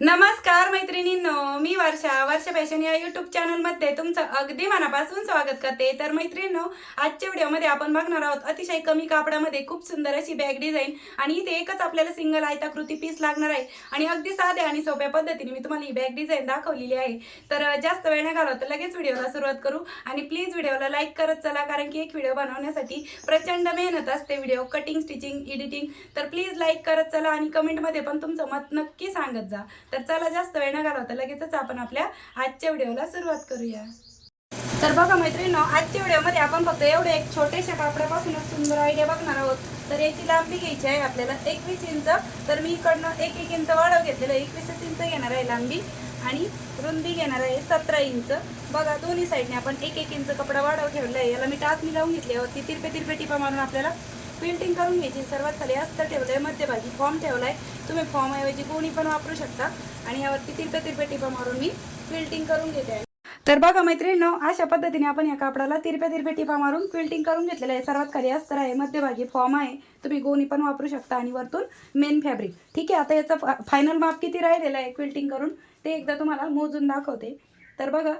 नमस्कार मैत्रिणींनो मी वर्षा. वर्षा फॅशन या युट्यूब चॅनलमध्ये तुमचं अगदी मनापासून स्वागत करते. तर मैत्रिणींनो आजच्या व्हिडिओमध्ये आपण बघणार आहोत अतिशय कमी कापडामध्ये खूप सुंदर अशी बॅग डिझाईन आणि इथे एकच आपल्याला सिंगल आयताकृती पीस लागणार आहे. आणि अगदी साध्या आणि सोप्या पद्धतीने मी तुम्हाला ही बॅग डिझाईन दाखवलेली आहे. तर जास्त वेळ न तर लगेच व्हिडिओला सुरुवात करू. आणि प्लीज व्हिडिओला लाईक करत चला कारण की एक व्हिडिओ बनवण्यासाठी प्रचंड मेहनत असते व्हिडिओ कटिंग स्टिचिंग एडिटिंग तर प्लीज लाईक करत चला आणि कमेंटमध्ये पण तुमचं मत नक्की सांगत जा. तर चला जास्त वेळ न घालवता लगेचच आपण आपल्या आजच्या व्हिडिओला सुरुवात करूया. तर बघा मैत्रिणींनो आजच्या व्हिडिओमध्ये आपण फक्त एवढे एक छोट्याशा कापडापासूनच सुंदर आयडिया बघणार आहोत. तर याची लांबी घ्यायची आहे आपल्याला एकवीस इंच. तर मी इकडनं एक एक इंच वाढव घेतलेलं एकवीसच इंच घेणार आहे लांबी आणि रुंदी घेणार आहे सतरा इंच. बघा दोन्ही साईडने आपण एक एक इंच कपडा वाढव ठेवला आहे. याला मी टाचणी लावून घेतली आहोत ती तिरपे तिरपे टिपा मारून आपल्याला प्रिंटिंग करून घ्यायची. सर्वात खाली अस्तर ठेवलं आहे मध्यभागी फॉर्म ठेवला आहे तुम्ही फॉर्म ऐवजी कोणी पण वापरू शकता. आणि यावरती तिरपे तिरपे टिपा मारून मी क्विल्टिंग करून घेते. आहे तर बघा मैत्रिणींनो अशा पद्धतीने आपण या कापडाला तिरप्या तिरप्या टिपा मारून क्विल्टिंग करून घेतलेलं आहे. सर्वात खाली अस्तर आहे मध्यभागी फॉर्म आहे. तुम्ही गोणी पण वापरू शकता. आणि वरतून मेन फॅब्रिक ठीक आहे आता याचा फायनल माप किती राहिलेला आहे क्विल्टिंग करून ते एकदा तुम्हाला मोजून दाखवते. तर बघा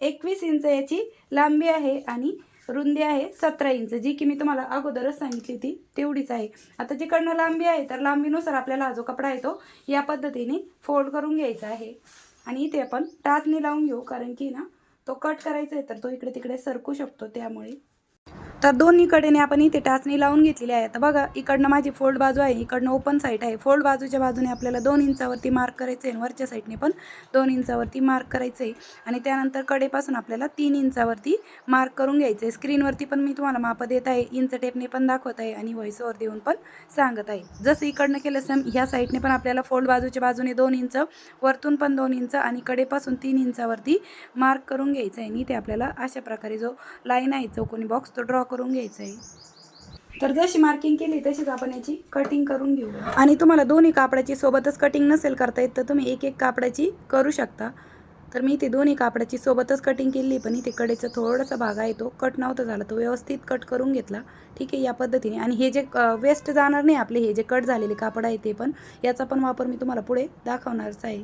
एकवीस इंच याची लांबी आहे आणि रुंदी आहे सतरा इंच. जी की मी तुम्हाला अगोदरच सांगितली होती तेवढीच आहे. आता जिकडनं लांबी आहे तर लांबीनुसार आपल्याला हा जो कपडा आहे तो या पद्धतीने फोल्ड करून घ्यायचा आहे. आणि इथे आपण टाचणी लावून घेऊ कारण की ना तो कट करायचा आहे तर तो इकडे तिकडे सरकू शकतो त्यामुळे. तर दोन्ही कडेने आपण इथे टाचणी लावून घेतलेली आहे. आता बघा इकडनं माझी फोल्ड बाजू आहे इकडनं ओपन साईड आहे. फोल्ड बाजूच्या बाजूने आपल्याला दोन इंचावरती मार्क करायचं आहे आणि वरच्या साईडने पण दोन इंचावरती मार्क करायचं. आहे आणि त्यानंतर कडेपासून आपल्याला तीन इंचावरती मार्क करून घ्यायचं. आहे स्क्रीनवरती पण मी तुम्हाला माप देत आहे. इंच टेपने पण दाखवत आहे आणि व्हॉइसवर देऊन पण सांगत आहे. जसं इकडनं केलं सेम ह्या साईडने पण आपल्याला फोल्ड बाजूच्या बाजूने दोन इंच वरतून पण दोन इंच आणि कडेपासून तीन इंचावरती मार्क करून घ्यायचं. आहे आणि इथे आपल्याला अशा प्रकारे जो लाईन आहे चौकोनी बॉक्स तो ड्रॉ करून घ्यायचं आहे तर जशी मार्किंग केली तशीच आपण याची कटिंग करून घेऊ. आणि तुम्हाला दोन्ही कापडाची सोबतच कटिंग नसेल करता येत तर तुम्ही एक एक कापडाची करू शकता. तर मी इथे दोन्ही कापडाची सोबतच कटिंग केली पण इथे कडेचा थोडासा भाग आहे तो कट नव्हता झाला तो व्यवस्थित कट करून घेतला. ठीक आहे या पद्धतीने. आणि हे जे वेस्ट जाणार नाही आपले हे जे कट झालेले कापड आहे ते पण याचा पण वापर मी तुम्हाला पुढे दाखवणारच आहे.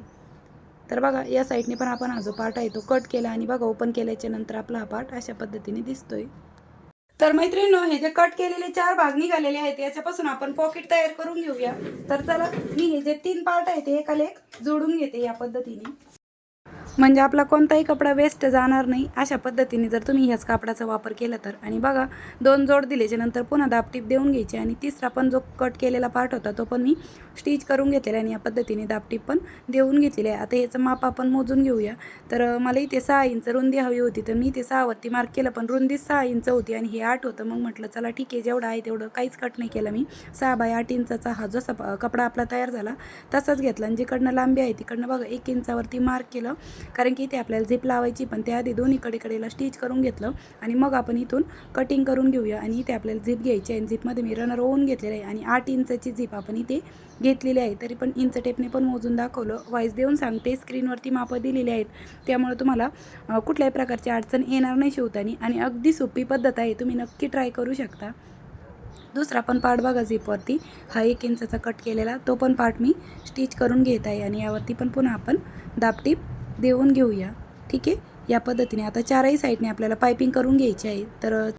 तर बघा या साईडने पण आपण हा जो पार्ट आहे तो कट केला. आणि बघा ओपन केल्याच्यानंतर आपला हा पार्ट अशा पद्धतीने दिसतोय. तर मैत्रिणींनो हे जे कट केलेले चार भाग निघालेले आहेत याच्यापासून आपण पॉकेट तयार करून घेऊया. तर चला मी हे जे तीन पार्ट आहेत ते एकाला एक जोडून घेते या पद्धतीने. म्हणजे आपला कोणताही कपडा वेस्ट जाणार नाही. अशा पद्धतीने जर तुम्ही ह्याच कापडाचा वापर केला तर. आणि बघा दोन जोड दिल्याच्या नंतर पुन्हा दापटीप देऊन घ्यायची आणि तिसरा पण जो कट केलेला पार्ट होता तो पण मी स्टिच करून घेतलेला आणि या पद्धतीने दापटीप पण देऊन घेतलेली आहे. आता याचं माप आपण मोजून घेऊया. तर मला इथे सहा इंच रुंदी हवी होती तर मी ते सहावरती मार्क केलं पण रुंदी सहा इंच होती आणि हे आठ होतं. मग म्हटलं चला ठीक आहे जेवढं आहे तेवढं काहीच कट नाही केलं मी. सहा बाय आठ इंचाचा हा जसा कपडा आपला तयार झाला तसाच घेतला आणि जिकडनं लांबी आहे तिकडनं बघा एक इंचावरती मार्क केलं. कारण की इथे आपल्याला झिप लावायची पण त्याआधी दोन्हीकडे कडेला स्टिच करून घेतलं आणि मग आपण इथून कटिंग करून घेऊया. आणि इथे आपल्याला झिप घ्यायची आहे आणि झिपमध्ये मी रनर ओवून घेतलेलं आहे. आणि आठ इंचाची झिप आपण इथे घेतलेली आहे. तरी पण इंच टेपने पण मोजून दाखवलं. वाईस देऊन सांगते स्क्रीनवरती मापं दिलेली आहेत. त्यामुळे तुम्हाला कुठल्याही प्रकारची अडचण येणार नाही शिवतानी. आणि अगदी सोपी पद्धत आहे. तुम्ही नक्की ट्राय करू शकता. दुसरा पण पार्ट बघा झिपवरती हा एक इंचाचा कट केलेला. तो पण पार्ट मी स्टिच करून घेत आहे. आणि यावरती पण पुन्हा आपण दापटीप देऊन घेऊया. ठीक आहे? या पद्धतीने. आता चारही साईडने आपल्याला पायपिंग करून घ्यायची आहे. तर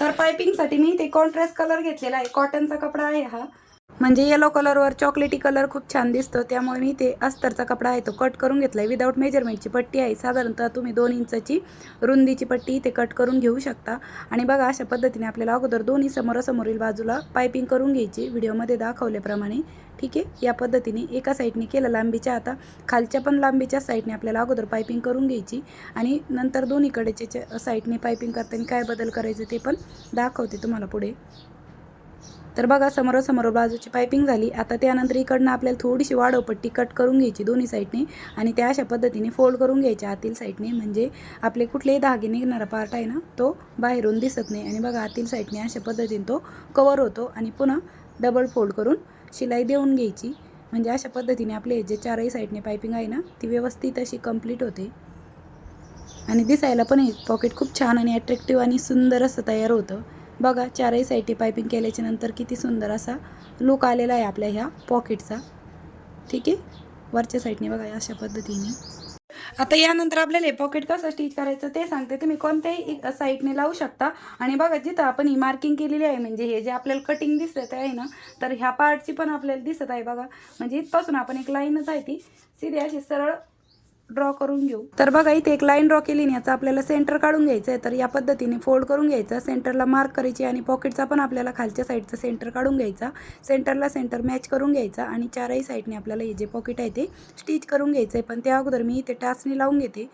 तर पायपिंगसाठी मी ते कॉन्ट्रास्ट कलर घेतलेला आहे. कॉटनचा कपडा आहे हा. म्हणजे येलो कलरवर चॉकलेटी कलर खूप छान दिसतो. त्यामुळे मी ते अस्तरचा कपडा आहे तो कट करून घेतला आहे विदाऊट मेजरमेंटची पट्टी आहे. साधारणतः तुम्ही दोन इंचाची रुंदीची पट्टी इथे कट करून घेऊ शकता. आणि बघा अशा पद्धतीने आपल्याला अगोदर दोन्ही समोरासमोरील बाजूला पायपिंग करून घ्यायची. व्हिडिओमध्ये दाखवल्याप्रमाणे. ठीक आहे? या पद्धतीने एका साईडने केलं लांबीच्या आता. खालच्या पण लांबीच्या साईडने आपल्याला अगोदर पायपिंग करून घ्यायची. आणि नंतर दोन्हीकडेच्या साईडने पायपिंग करताना काय बदल करायचे ते पण दाखवते तुम्हाला पुढे. तर बघा समोरासमोर बाजूची पायपिंग झाली. आता त्यानंतर इकडनं आपल्याला थोडीशी वाढवपट्टी कट करून घ्यायची दोन्ही साईडने आणि त्या अशा पद्धतीने फोल्ड करून घ्यायच्या आतील साईडने म्हणजे आपले कुठलेही धागे निघणारा पार्ट आहे ना तो बाहेरून दिसत नाही. आणि बघा आतील साईडने अशा पद्धतीने तो कवर होतो आणि पुन्हा डबल फोल्ड करून शिलाई देऊन घ्यायची. म्हणजे अशा पद्धतीने आपले जे चारही साईडने पायपिंग आहे ना ती व्यवस्थित अशी कंप्लीट होते. आणि दिसायला पण हे पॉकेट खूप छान आणि अट्रॅक्टिव्ह आणि सुंदर असं तयार होतं. बघा चारही साईटी पायपिंग केल्याच्यानंतर किती सुंदर असा लुक आलेला आहे आपल्या ह्या पॉकेटचा ठीक आहे? वरच्या साईडने बघा अशा पद्धतीने. आता यानंतर आपल्याला हे पॉकेट कसं स्टिच करायचं ते सांगते. तुम्ही कोणत्याही साईडने लावू शकता. आणि बघा जिथं आपण ही मार्किंग केलेली आहे म्हणजे हे जे आपल्याला कटिंग दिसत आहे ना तर ह्या पार्टची पण आपल्याला दिसत आहे बघा. म्हणजे इथपासून आपण एक लाईनच आहे ती. सीधी अशी सरळ ड्रॉ करून घेऊ. तर बघा इथे एक लाईन ड्रॉ केली याचा आपल्याला सेंटर काढून घ्यायचं आहे तर या पद्धतीने फोल्ड करून घ्यायचा. सेंटरला मार्क करायची आणि पॉकेटचा पण आपल्याला खालच्या साईडचा सेंटर काढून घ्यायचा. सेंटरला सेंटर मॅच करून घ्यायचा आणि चारही साईडने आपल्याला हे जे पॉकेट आहे ते स्टिच करून घ्यायचं आहे पण त्या अगोदर मी इथे टाचणी लावून घेते.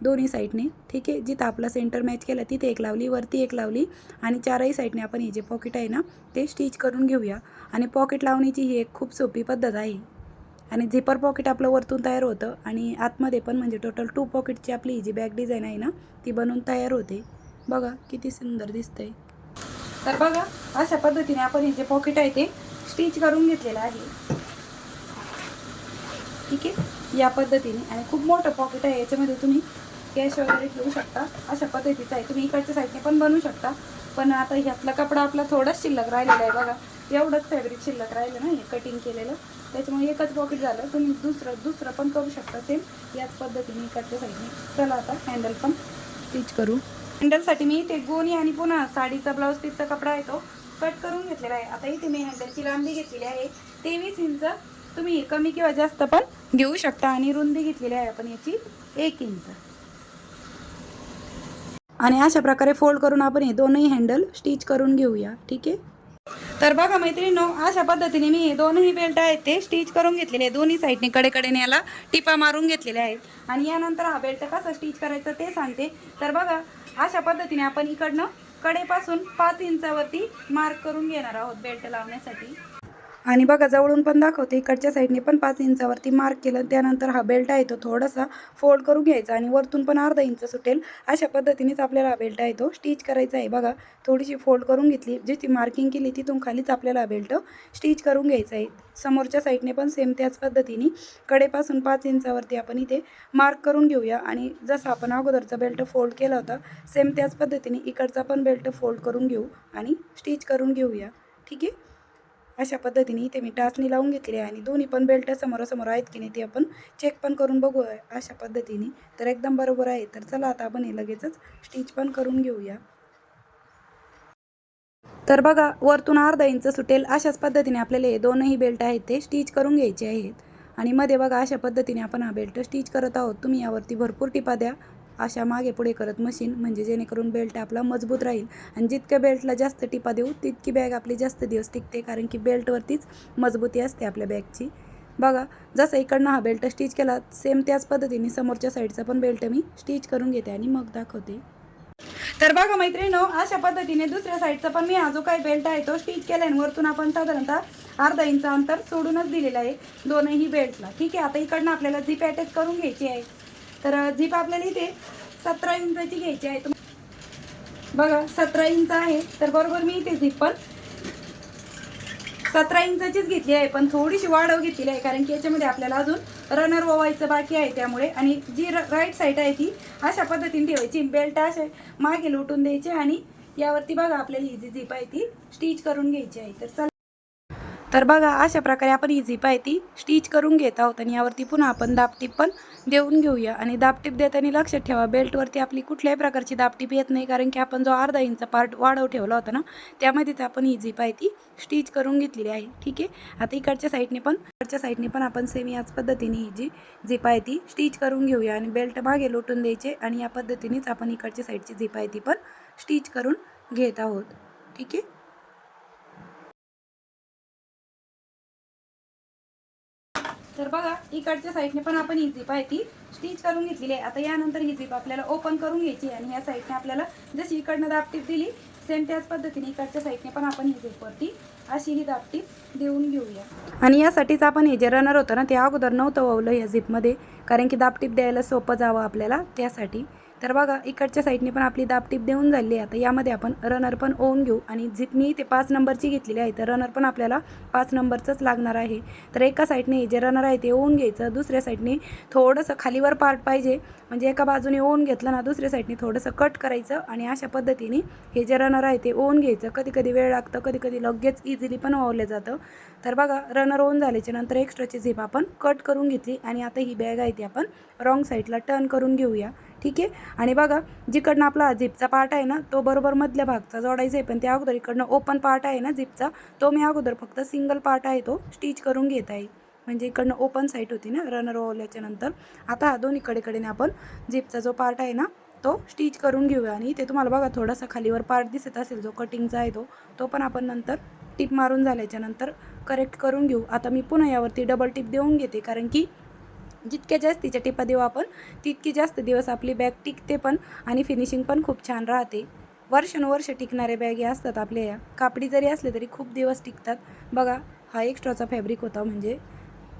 दोन्ही साईडने ठीक आहे? जिथं आपला सेंटर मॅच केला तिथे एक लावली वरती एक लावली आणि चारही साईडने आपण हे जे पॉकेट आहे ना ते स्टिच करून घेऊया. आणि पॉकेट लावण्याची ही एक खूप सोपी पद्धत आहे. आणि झिपर पॉकेट आपलं वरतून तयार होतं आणि आतमध्ये पण म्हणजे टोटल टू पॉकेटची आपली ही जी बॅग डिझाईन आहे ना ती बनवून तयार होते. बघा किती सुंदर दिसतंय. तर बघा अशा पद्धतीने आपण हे जे पॉकेट आहे ते स्टिच करून घेतलेलं आहे. ठीक आहे? या पद्धतीने. आणि खूप मोठं पॉकेट आहे याच्यामध्ये तुम्ही कॅश वगैरे ठेवू शकता. अशा पद्धतीचं आहे. तुम्ही इकडच्या साईडने पण बनवू शकता. पण आता ह्यातला कपडा आपला थोडाच शिल्लक राहिलेला आहे. बघा एवढंच फॅब्रिक शिल्लक राहिलं ना हे कटिंग केलेलं. त्याच्यामुळे एकच पॉकेट झालं. तुम्ही दुसरं दुसरं पण करू शकता सेम याच पद्धतीने इकडच्या साईडने चला आता हँडल पण स्टिच करू. हँडलसाठी मी ते गोणी आणि पुन्हा साडीचा ब्लाऊज पीसचा कपडा आहे तो कट करून घेतलेला आहे. आता इथे मी हँडलची लांबी घेतलेली आहे. तेवीस इंच. तुम्ही कमी किंवा जास्त पण घेऊ शकता आणि रुंदी घेतलेली आहे आपण याची एक इंच. आणि अशा प्रकारे फोल्ड करून आपण हे दोनही हँडल स्टिच करून घेऊया. ठीक आहे? तर बघा मैत्रिणीनो अशा पद्धतीने मी हे दोनही बेल्ट आहेत ते स्टिच करून घेतलेले आहे दोन्ही साईडने कडेकडेने याला टिपा मारून घेतलेले आहेत. आणि यानंतर हा बेल्ट कसा स्टिच करायचा ते सांगते. तर बघा अशा पद्धतीने आपण इकडनं कडेपासून पाच इंचावरती मार्क करून घेणार आहोत बेल्ट लावण्यासाठी. आणि बघा जवळून पण दाखवते. इकडच्या साईडने पण पाच इंचावरती मार्क केलं. त्यानंतर हा बेल्ट आहे तो थोडासा फोल्ड करून घ्यायचा आणि वरतून पण अर्धा इंच सुटेल. अशा पद्धतीनेच आपल्याला हा बेल्ट आहे तो स्टिच करायचा आहे. बघा थोडीशी फोल्ड करून घेतली. जिथे मार्किंग केली तिथून खालीच आपल्याला हा बेल्ट स्टिच करून घ्यायचा आहे. समोरच्या साईडने पण सेम त्याच पद्धतीने. कडेपासून पाच इंचावरती आपण इथे मार्क करून घेऊया. आणि जसं आपण अगोदरचा बेल्ट फोल्ड केला होता सेम त्याच पद्धतीने इकडचा पण बेल्ट फोल्ड करून घेऊ आणि स्टिच करून घेऊया. ठीक आहे? अशा पद्धतीने इथे मी टाचणी लावून घेतली आहे आणि दोन्ही पण बेल्ट समोरासमोर आहेत की नाही ते आपण चेक पण करून बघू अशा पद्धतीने तर एकदम बरोबर आहे. तर चला आता आपण हे लगेचच स्टिच पण करून घेऊया. तर बघा वरतून अर्धा इंच सुटेल. अशाच पद्धतीने आपल्याला हे दोनही बेल्ट आहेत ते स्टिच करून घ्यायचे आहेत. आणि मध्ये बघा अशा पद्धतीने आपण हा बेल्ट स्टिच करत आहोत. तुम्ही यावरती भरपूर टिपा द्या. अशा मागे पुढे करत मशीन म्हणजे जेणेकरून बेल्ट आपला मजबूत राहील. आणि जितक्या बेल्टला जास्त टिपा देऊ तितकी बॅग आपली जास्त दिवस टिकते कारण की बेल्टवरतीच मजबूती असते आपल्या बॅगची बघा जसं इकडनं हा बेल्ट स्टिच केला सेम त्याच पद्धतीने समोरच्या साईडचा पण बेल्ट मी स्टिच करून घेते आणि मग दाखवते. तर बघा मैत्रिणी अशा पद्धतीने दुसऱ्या साईडचा पण मी हा जो काही बेल्ट आहे तो स्टिच केला आणि वरतून आपण साधारणतः अर्धा इंच अंतर सोडूनच दिलेलं आहे दोनही बेल्टला ठीक आहे आता इकडनं आपल्याला झीप अटॅच करून घ्यायची आहे. तर झीप आपल्याला इथे सतरा इंचाची घ्यायची आहे. बघा सतरा इंच आहे. तर बरोबर मी इथे झीप पण सतरा इंचाचीच घेतली आहे पण थोडीशी वाढव घेतलेली आहे कारण की याच्यामध्ये आपल्याला अजून रनर ओवायचं बाकी आहे त्यामुळे. आणि जी राईट साईड आहे ती अशा पद्धतीने ठेवायची. बेल्ट असे मागे लुटून द्यायचे आणि यावरती बघा आपल्याला ही जी झीप आहे ती. स्टिच करून घ्यायची आहे. तर चला. तर बघा अशा प्रकारे आपण ही झीप आहे ती स्टिच करून घेत आहोत आणि यावरती पुन्हा आपण दाबटीप पण देऊन घेऊया. आणि दाबटीप देताना लक्षात ठेवा बेल्टवरती आपली कुठल्याही प्रकारची दाबटीप येत नाही कारण की आपण जो अर्धा इंच पार्ट वाढव ठेवला होता ना त्यामध्येच आपण ही झीप आहे ती स्टिच करून घेतलेली आहे. ठीक आहे? आता इकडच्या साईडने पण इकडच्या साईडने पण आपण सेम याच पद्धतीने ही जी झिप आहे ती स्टिच करून घेऊया आणि बेल्ट मागे लोटून द्यायचे आणि या पद्धतीनेच आपण इकडच्या साईडची झिप आहे ती पण स्टिच करून घेत आहोत. ठीक आहे? तर बघा इकडच्या साईडने पण आपण ही झीप आहे ती स्टिच करून घेतलेली आहे. आता यानंतर ही झीप आपल्याला ओपन करून घ्यायची आहे आणि या साईडने आपल्याला जशी इकडनं दापटीप दिली सेम त्याच पद्धतीने इकडच्या साईडने पण आपण ही झीपवरती अशी ही दाबटीप देऊन घेऊया. आणि यासाठीच आपण हे जे रनर होतं ना ते अगोदर नव्हतं ववलं या झीपमध्ये कारण की दापटीप द्यायला सोपं जावं आपल्याला त्यासाठी. तर बघा इकडच्या साईडने पण आपली दाबटीप देऊन झाली आहे. आता यामध्ये आपण रनर पण ओवून घेऊ. आणि झिप मी ते पाच नंबरची घेतलेली आहे तर रनर पण आपल्याला पाच नंबरचंच लागणार आहे. तर एका साईडने जे रनर आहे ते ओवून घ्यायचं दुसऱ्या साईडने थोडंसं खालीवर पार्ट पाहिजे. म्हणजे एका बाजूने ओवून घेतलं ना दुसऱ्या साईडने थोडंसं कट करायचं आणि अशा पद्धतीने हे जे रनर आहे ते ओवून घ्यायचं. कधी कधी वेळ लागतं कधी कधी लगेच इझिली पण ओवलं जातं. तर बघा रनर ओन झाल्याच्यानंतर एक्स्ट्राची झिप आपण कट करून घेतली. आणि आता ही बॅग आहे ती आपण रॉंग साईडला टर्न करून घेऊया. ठीक आहे? आणि बघा जिकडनं आपला झिपचा पार्ट आहे ना तो बरोबर मधल्या भागचा जोडायचा आहे. पण त्या अगोदर इकडनं ओपन पार्ट आहे ना झिपचा तो मी अगोदर फक्त सिंगल पार्ट आहे तो स्टिच करून घेत आहे. म्हणजे इकडनं ओपन साईट होती ना रनर ओवल्याच्या नंतर. आता हा आपण झिपचा जो पार्ट आहे ना तो स्टिच करून घेऊया. आणि इथे तुम्हाला बघा थोडासा खालीवर पार्ट दिसत असेल जो कटिंगचा आहे तो तो पण आपण नंतर टिप मारून झाल्याच्यानंतर करेक्ट करून घेऊ. आता मी पुन्हा यावरती डबल टिप देऊन घेते कारण की जितक्या जास्तीच्या टिपा देऊ आपण तितकी जास्त दिवस आपली बॅग टिकते पण आणि फिनिशिंग पण खूप छान राहते. वर्षानुवर्ष टिकणारे बॅगी असतात आपल्या या कापडी जरी असले तरी खूप दिवस टिकतात. बघा हा एक्स्ट्राचा फॅब्रिक होता म्हणजे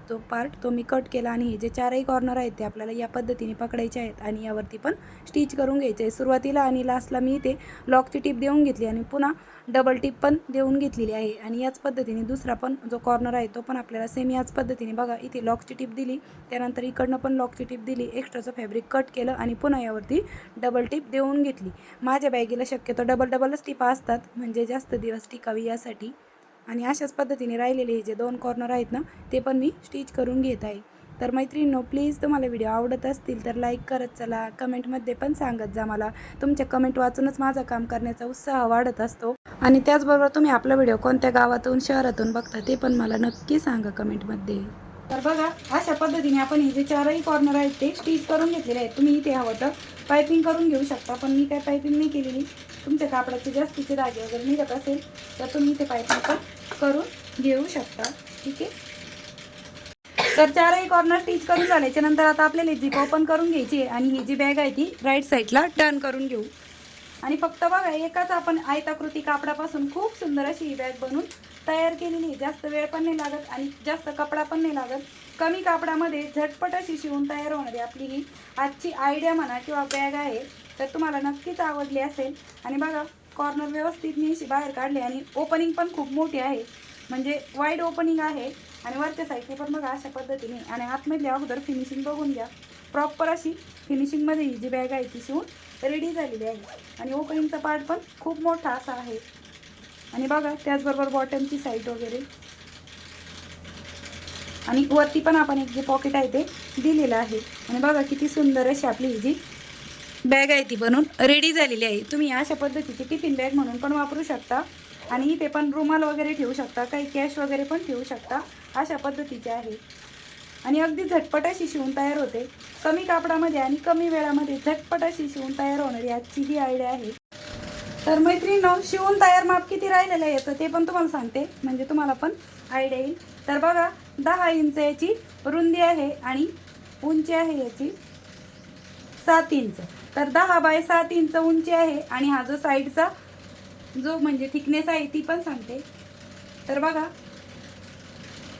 तो पार्ट तो मी कट केला आणि हे जे चारही कॉर्नर आहेत ते आपल्याला या पद्धतीने पकडायचे आहेत आणि यावरती पण स्टिच करून घ्यायचे आहे सुरुवातीला आणि लास्टला मी इथे लॉकची टीप देऊन घेतली आणि पुन्हा डबल टीप पण देऊन घेतलेली आहे. आणि याच पद्धतीने दुसरा पण जो कॉर्नर आहे तो पण आपल्याला सेम याच पद्धतीने बघा इथे लॉकची टीप दिली त्यानंतर इकडनं पण लॉकची टिप दिली एक्स्ट्राचं फॅब्रिक कट केलं आणि पुन्हा यावरती डबल टीप देऊन घेतली. माझ्या बॅगेला शक्यतो डबल डबलच टिपा असतात म्हणजे जास्त दिवस टिकावी यासाठी. आणि अशाच पद्धतीने राहिलेले हे जे दोन कॉर्नर आहेत ना ते पण मी स्टिच करून घेत आहे. तर मैत्रिणींनो प्लीज तुम्हाला व्हिडिओ आवडत असतील तर लाईक करत चला. कमेंटमध्ये पण सांगत जा मला. तुमच्या कमेंट वाचूनच माझं काम करण्याचा उत्साह वाढत असतो. आणि त्याचबरोबर तुम्ही आपला व्हिडिओ कोणत्या गावातून शहरातून बघता ते पण मला नक्की सांगा कमेंटमध्ये तर बघा अशा पद्धतीने आपण हे जे चारही कॉर्नर आहेत ते स्टिच करून घेतलेले आहेत. तुम्ही इथे हवं तर पायपिंग करून घेऊ शकता पण मी काय पायपिंग नाही केलेली. तुमच्या कापडाचे जास्तीचे धागे वगैरे निघत असेल तर तुम्ही ते पायपिंग पण करून घेऊ शकता. ठीक आहे? तर चारही कॉर्नर स्टिच करून झाल्याच्यानंतर आता आपल्याला झिप ओपन करून घ्यायची आहे आणि ही जी बॅग आहे ती राईट साईडला टर्न करून घेऊ. आणि फक्त बघा एकाच आपण आयताकृती कापडापासून खूप सुंदर अशी ही बॅग बनवून तयार केलेली आहे. जास्त वेळ पण नाही लागत आणि जास्त कपडा पण नाही लागत. कमी कापडामध्ये झटपट अशी शिवून तयार होणारी आपली ही आजची आयडिया म्हणा किंवा बॅग आहे तर तुम्हाला नक्कीच आवडली असेल. आणि बघा कॉर्नर व्यवस्थित मी अशी बाहेर काढली आणि ओपनिंग पण खूप मोठी आहे. म्हणजे वाईड ओपनिंग आहे. आणि वरच्या साईडने पण बघा अशा पद्धतीने. आणि आतमधल्या अगोदर फिनिशिंग बघून घ्या. प्रॉपर अशी फिनिशिंगमध्ये ही जी बॅग आहे ती शिवून रेडी झालेली आहे. आणि ओपनिंगचा पार्ट पण खूप मोठा असा आहे. आणि बघा त्याचबरोबर बॉटमची साईड वगैरे. आणि वरती पण आपण एक जे पॉकेट आहे ते दिलेलं आहे. आणि बघा किती सुंदर अशी आपली ही जी बॅग आहे ती बनून. रेडी झालेली आहे. तुम्ही अशा पद्धतीची टिफिन बॅग म्हणून पण वापरू शकता. आणि इथे पण रुमाल वगैरे ठेवू शकता. काही कॅश वगैरे पण ठेवू शकता. अशा पद्धतीचे आहे. आणि अगदी झटपट अशी शिवून तयार होते. कमी कापडामध्ये आणि कमी वेळामध्ये झटपट अशी शिवून तयार होणारी आजची ही आयडिया आहे. तर मैत्रिणीनं शिवून तयार माप किती राहिलेलं आहे याचं ते पण तुम्हाला सांगते. म्हणजे तुम्हाला पण आयडिया येईल. तर बघा दहा इंच याची रुंदी आहे आणि उंची आहे याची सात इंच. तर दहा बाय सात इंच उंची आहे आणि हा जो साईडचा जो म्हणजे थिकनेस आहे ती पण सांगते. तर बघा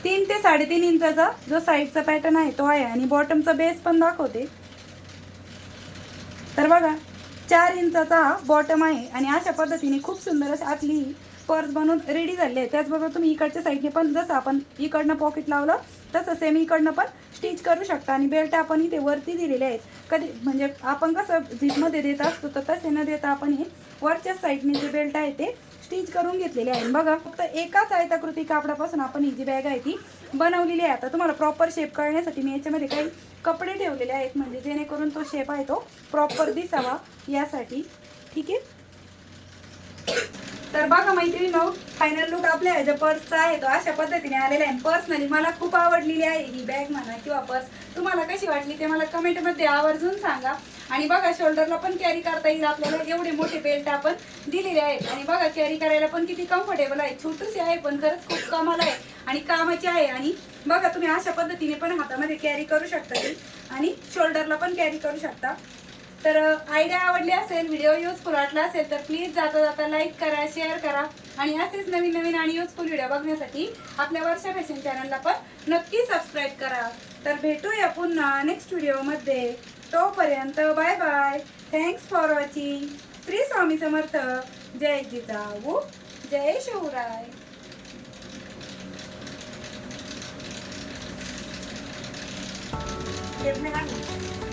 तीन ते साडेतीन इंचाचा जो साईडचा पॅटर्न आहे तो आहे आणि बॉटमचा बेस पण दाखवते. तर बघा चार इंचाचा हा बॉटम आहे आणि अशा पद्धतीने खूप सुंदर अशी आतली पर्स बनवून रेडी झाली आहे. त्याचबरोबर तुम्ही इकडच्या साईडने पण जसं आपण इकडनं पॉकेट लावलं तसं सेम इकडनं पण स्टिच करू शकता. आणि बेल्ट आपण इथे वरती दिलेले आहेत. कधी म्हणजे आपण कसं झिपमध्ये देत असतो तर तसे न देता आपण हे वरच्या साईडने जे बेल्ट आहे ते स्टिच करून घेतलेले आहे बघा फक्त एकाच आयताकृती कापडापासून आपण ही जी बॅग आहे ती बनवलेली आहे. आता तुम्हाला प्रॉपर शेप करण्यासाठी मी याच्यामध्ये काही कपडे ठेवलेले आहेत. म्हणजे जेणेकरून तो शेप आहे तो प्रॉपर दिसावा यासाठी. ठीक आहे? तर बघा मैत्रिणीनो फायनल लुक आपल्या ह्याच्या पर्सचा आहे तो अशा पद्धतीने आलेला आहे. पर्सनली मला खूप आवडलेली आहे ही बॅग म्हणा किंवा पर्स तुम्हाला कशी वाटली ते मला कमेंटमध्ये आवर्जून सांगा. आणि बघा शोल्डरला पण कॅरी करता येईल आपल्याला. एवढे मोठे बेल्ट आपण दिलेले आहेत. आणि बघा कॅरी करायला पण किती कम्फर्टेबल आहे. छोटूशी आहे पण खरंच खूप कामाला आहे. आणि कामाची आहे. आणि बघा तुम्ही अशा पद्धतीने पण हातामध्ये कॅरी करू शकता आणि शोल्डरला पण कॅरी करू शकता. तर आयडिया आवडली असेल व्हिडिओ युजफुल वाटला असेल तर प्लीज जाता जाता लाईक करा शेअर करा. आणि असेच नवीन नवीन आणि युजफुल व्हिडिओ बघण्यासाठी आपल्या वर्षा फॅशन चॅनलला पण नक्की सबस्क्राईब करा. तर भेटूया पुन्हा नेक्स्ट व्हिडिओमध्ये तोपर्यंत bye bye thanks for watching Shri Swami Samarth. जय जिजाऊ. जय शिवराय. टेप नाही लागला.